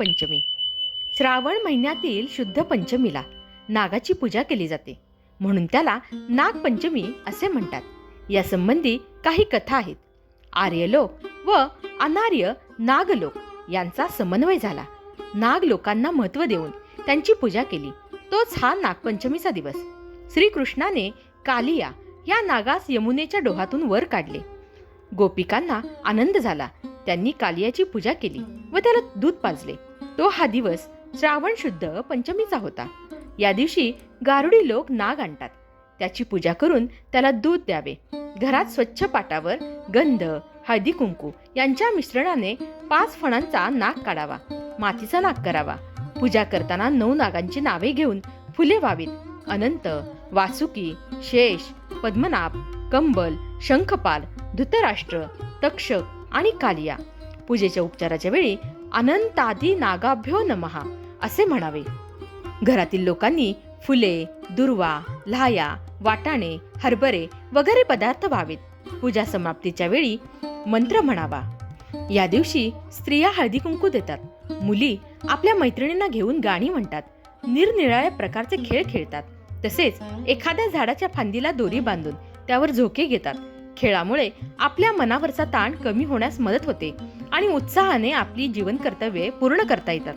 नागपंचमी श्रावण महिन्यातील शुद्ध पंचमीला नागाची पूजा केली जाते. म्हणून त्याला नागपंचमी असे म्हणतात. यासंबंधी काही कथा आहेत. आर्यलोक व अनार्य नागलोक यांचा समन्वय झाला. नाग लोकांना महत्त्व देऊन त्यांची पूजा केली. तोच हा नागपंचमीचा दिवस. श्रीकृष्णाने कालिया या नागास यमुनेच्या डोहातून वर काढले. गोपिकांना आनंद झाला. त्यांनी कालियाची पूजा केली व त्याला दूध पाजले. तो हा दिवस श्रावण शुद्ध पंचमीचा होता. या दिवशी गारुडी लोक नाग आणतात. त्याची पूजा करून त्याला दूध द्यावे. घरात स्वच्छ पाटावर गंध हळदी कुंकू यांच्या मिश्रणाने पाच फणांचा नाग काढावा. मातीचा नाग करावा. पूजा करताना नऊ नागांची नावे घेऊन फुले व्हावीत. अनंत वासुकी शेष पद्मनाभ कंबल शंखपाल धृतराष्ट्र तक्षक आणि कालिया. पूजेच्या उपचाराच्या वेळी अनंतादी नागाभ्यो नमहा असे म्हणावे. घरातील लोकांनी फुले दुर्वा लाया वाटाणे हरभरे वगैरे पदार्थ व्हावेत. पूजा समाप्तीच्या वेळी मंत्र म्हणावा. या दिवशी स्त्रिया हळदी कुंकू देतात. मुली आपल्या मैत्रिणींना घेऊन गाणी म्हणतात. निरनिराळ्या प्रकारचे खेळ खेळतात. तसेच एखाद्या झाडाच्या फांदीला दोरी बांधून त्यावर झोके घेतात. खेळामुळे आपल्या मनावरचा ताण कमी होण्यास मदत होते आणि उत्साहाने आपली जीवन कर्तव्ये पूर्ण करता येतात.